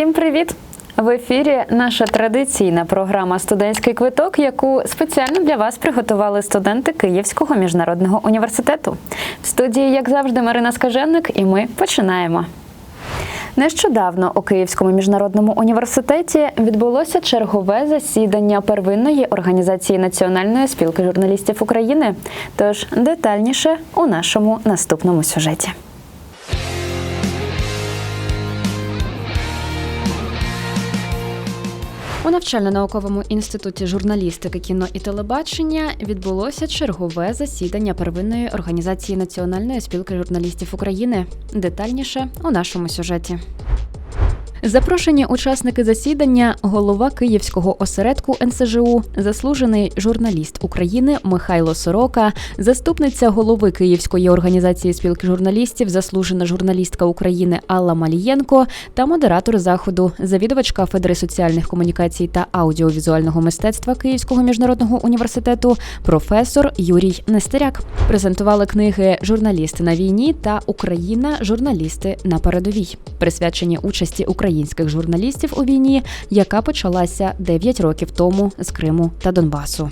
Усім привіт! В ефірі наша традиційна програма Студентський квиток, яку спеціально для вас приготували студенти Київського міжнародного університету. В студії, як завжди, Марина Скаженник, і ми починаємо. Нещодавно у Київському міжнародному університеті відбулося чергове засідання первинної організації Національної спілки журналістів України. Тож детальніше у нашому наступному сюжеті. У навчально-науковому інституті журналістики, кіно і телебачення відбулося чергове засідання первинної організації Національної спілки журналістів України. Детальніше у нашому сюжеті. Запрошені учасники засідання голова Київського осередку НСЖУ, заслужений журналіст України Михайло Сорока, заступниця голови Київської організації спілки журналістів, заслужена журналістка України Алла Малієнко та модератор заходу, завідувач кафедри соціальних комунікацій та аудіовізуального мистецтва Київського міжнародного університету, професор Юрій Нестеряк. Презентували книги Журналісти на війні та Україна журналісти на передовій, присвячені участі українських журналістів у війні, яка почалася 9 років тому з Криму та Донбасу.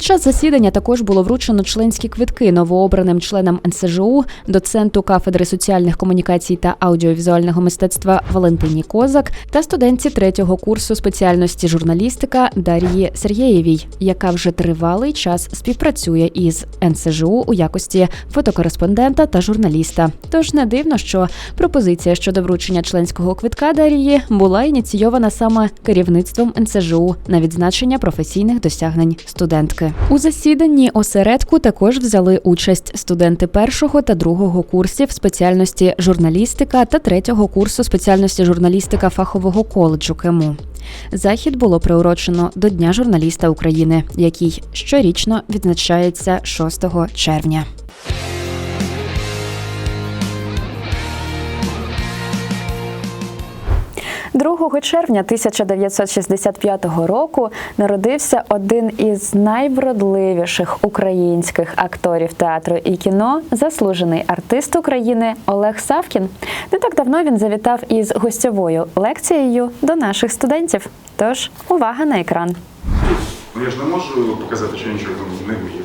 Під час засідання також було вручено членські квитки новообраним членам НСЖУ, доценту кафедри соціальних комунікацій та аудіовізуального мистецтва Валентині Козак та студентці третього курсу спеціальності журналістика Дар'ї Сергєєвій, яка вже тривалий час співпрацює із НСЖУ у якості фотокореспондента та журналіста. Тож не дивно, що пропозиція щодо вручення членського квитка Дар'ї була ініційована саме керівництвом НСЖУ на відзначення професійних досягнень студентки. У засіданні осередку також взяли участь студенти першого та другого курсів спеціальності журналістика та третього курсу спеціальності журналістика фахового коледжу КЕМУ. Захід було приурочено до Дня журналіста України, який щорічно відзначається 6 червня. 2 червня 1965 року народився один із найвродливіших українських акторів театру і кіно, заслужений артист України Олег Савкін. Не так давно він завітав із гостьовою лекцією до наших студентів. Тож увага на екран. Ну я ж не можу показати, що нічого не вмію.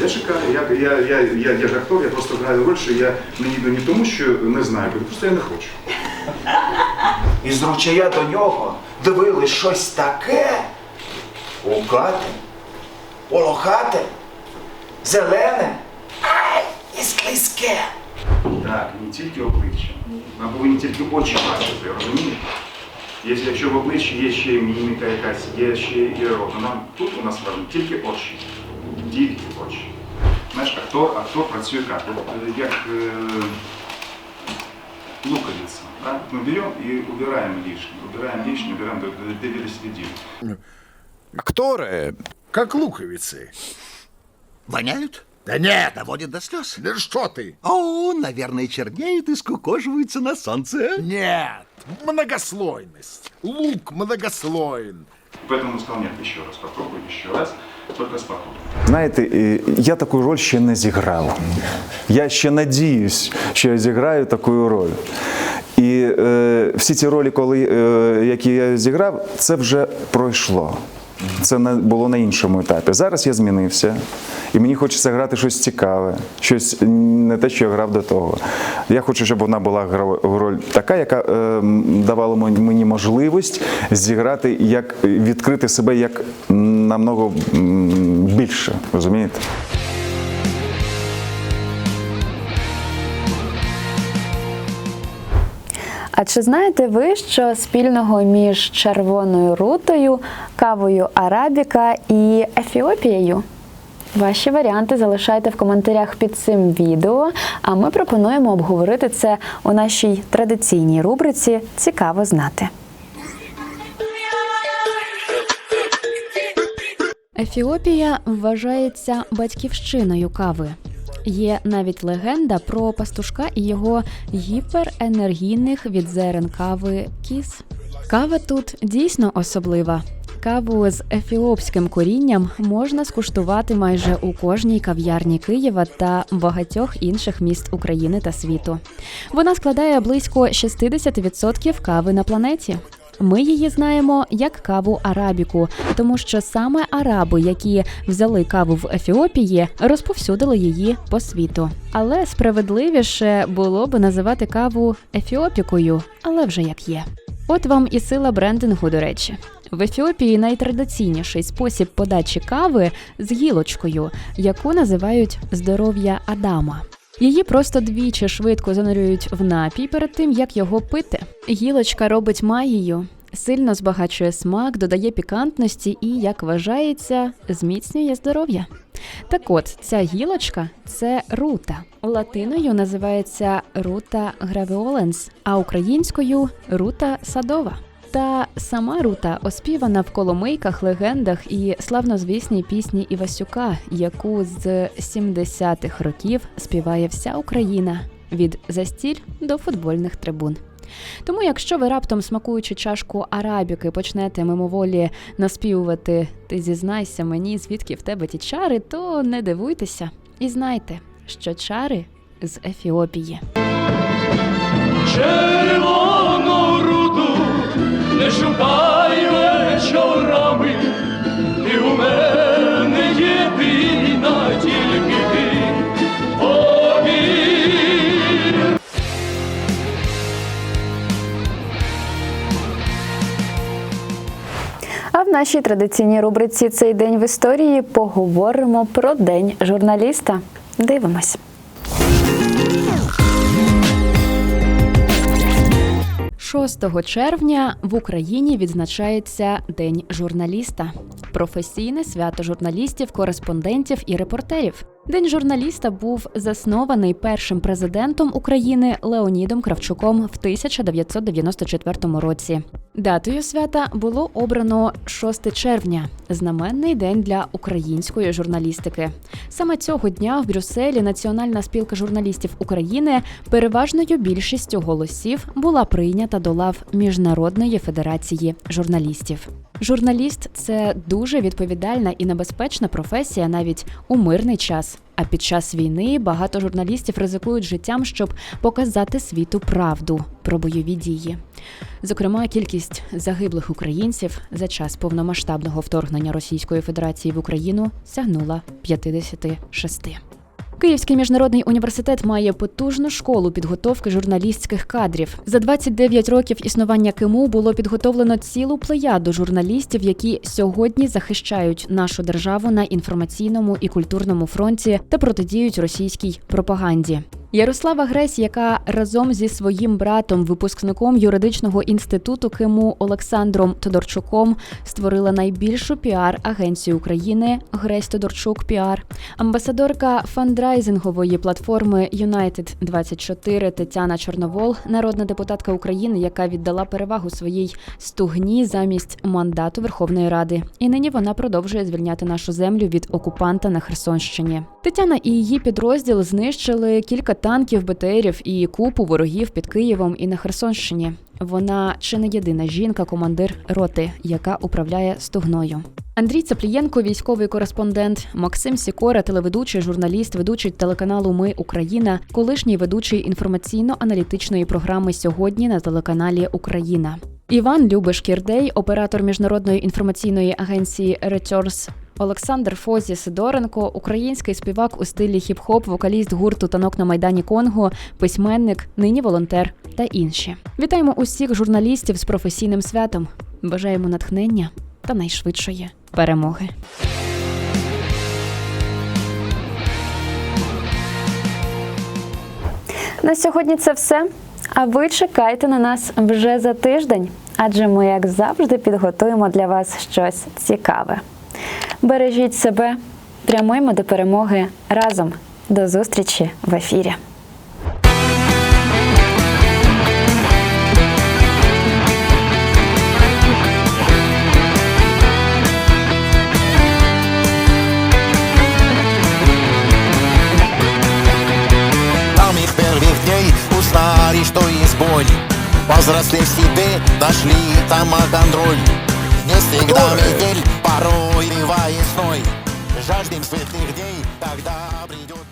Я чекаю, я, я, я, я, я ж актор, я просто граю роль, що я не їду не тому, що не знаю, просто я не хочу. І з ручая до нього дивились щось таке. Лукате, полохате, зелене, ай, і склизьке. Так, не тільки обличчя. Нам повинні тільки очі бачити, розумієте? Якщо в обличчі є ще міміка якась, є ще і рот, нам тут у нас важливо тільки очі. Тільки очі. Знаєш, актор, актор працює як? Е, як е, луковица. Да? Мы берем и убираем лишнее, убираем лишнее, убираем до, до, до велосипедизма. Акторы Как луковицы. воняют? Да нет, Доводят до слез? да что ты? О, наверное, чернеют и скукоживаются на солнце. Нет, многослойность. Лук многослоен. Поэтому он сказал, нет, еще раз попробуй, еще раз, только спокойно. Знаєте, е, я таку роль ще не зіграв. Я ще надіюсь, що я зіграю таку роль. І е, всі ці ролі, коли, е, які я зіграв, це вже пройшло. Це на- було на іншому етапі. Зараз я змінився, і мені хочеться грати щось цікаве, щось не те, що я грав до того. Я хочу, щоб вона була роль така, яка е, давала мені можливість зіграти, як відкрити себе як намного більше. Розумієте? А чи знаєте ви, що спільного між червоною рутою, кавою Арабіка і Ефіопією? Ваші варіанти залишайте в коментарях під цим відео, а ми пропонуємо обговорити це у нашій традиційній рубриці Цікаво знати. Ефіопія вважається батьківщиною кави. Є навіть легенда про пастушка і його гіперенергійних від зерен кави кіз. Кава тут дійсно особлива. каву з ефіопським корінням можна скуштувати майже у кожній кав'ярні Києва та багатьох інших міст України та світу. Вона складає близько 60% кави на планеті. Ми її знаємо як каву арабіку, тому що саме араби, які взяли каву в Ефіопії, розповсюдили її по світу. Але справедливіше було би називати каву ефіопікою, але вже як є. От вам і сила брендингу, до речі. В Ефіопії найтрадиційніший спосіб подачі кави з гілочкою, яку називають здоров'я Адама. Її просто двічі швидко занурюють в напій перед тим, як його пити. Гілочка робить магію, сильно збагачує смак, додає пікантності і, як вважається, зміцнює здоров'я. Так от, ця гілочка це рута. Латиною називається рута гравіоленс, а українською рута садова. Та сама рута оспівана в коломийках, легендах і славнозвісній пісні Івасюка, яку з 70-х років співає вся Україна від застіль до футбольних трибун. Тому, якщо ви раптом смакуючи чашку арабіки, почнете мимоволі наспівувати Ти зізнайся мені, звідки в тебе ті чари, то не дивуйтеся і знайте, що чари з Ефіопії. руду не шукай ти у мене єдина, тільки ти повір. А в нашій традиційній рубриці цей день в історії поговоримо про день журналіста. Дивимось. 6 червня в Україні відзначається День журналіста, професійне свято журналістів, кореспондентів і репортерів. День журналіста був заснований першим президентом України Леонідом Кравчуком в 1994 році. Датою свята було обрано 6 червня, знаменний день для української журналістики. Саме цього дня в Брюсселі Національна спілка журналістів України переважною більшістю голосів була прийнята до лав Міжнародної федерації журналістів. Журналіст це дуже відповідальна і небезпечна професія навіть у мирний час. А під час війни багато журналістів ризикують життям, щоб показати світу правду про бойові дії. Зокрема, кількість загиблих українців за час повномасштабного вторгнення Російської Федерації в Україну сягнула 56. Київський міжнародний університет має потужну школу підготовки журналістських кадрів. За 29 років існування КИМУ було підготовлено цілу плеяду журналістів, які сьогодні захищають нашу державу на інформаційному і культурному фронті та протидіють російській пропаганді. Ярослава Гресь, яка разом зі своїм братом, випускником юридичного інституту КИМУ Олександром Тодорчуком, створила найбільшу піар-агенцію України Гресь Тодорчук Піар, амбасадорка фандрайзингової платформи United 24 Тетяна Чорновол, народна депутатка України, яка віддала перевагу своїй стугні замість мандату Верховної Ради. І нині вона продовжує звільняти нашу землю від окупанта на Херсонщині. Тетяна і її підрозділ знищили кілька танків, БТРів і купу ворогів під Києвом і на Херсонщині. Вона чи не єдина жінка, командир роти, яка управляє стугною. Андрій Цаплієнко, військовий кореспондент, Максим Сікора, телеведучий, журналіст, ведучий телеканалу Ми Україна, колишній ведучий інформаційно-аналітичної програми сьогодні на телеканалі Україна. Іван Любиш Кірдей, оператор міжнародної інформаційної агенції Returns, Олександр Фозі Сидоренко, український співак у стилі хіп-хоп, вокаліст гурту танок на майдані Конго, письменник, нині волонтер та інші. Вітаємо усіх журналістів з професійним святом. Бажаємо натхнення та найшвидшої перемоги. На сьогодні це все. А ви чекайте на нас вже за тиждень, адже ми, як завжди, підготуємо для вас щось цікаве. Бережіть себе, прямуємо до перемоги разом. До зустрічі в ефірі. Там их первых дней узнали, что есть боль Возросли в себе, нашли там контроль Не всегда метель, порой сной Жаждем светлых дней, тогда придет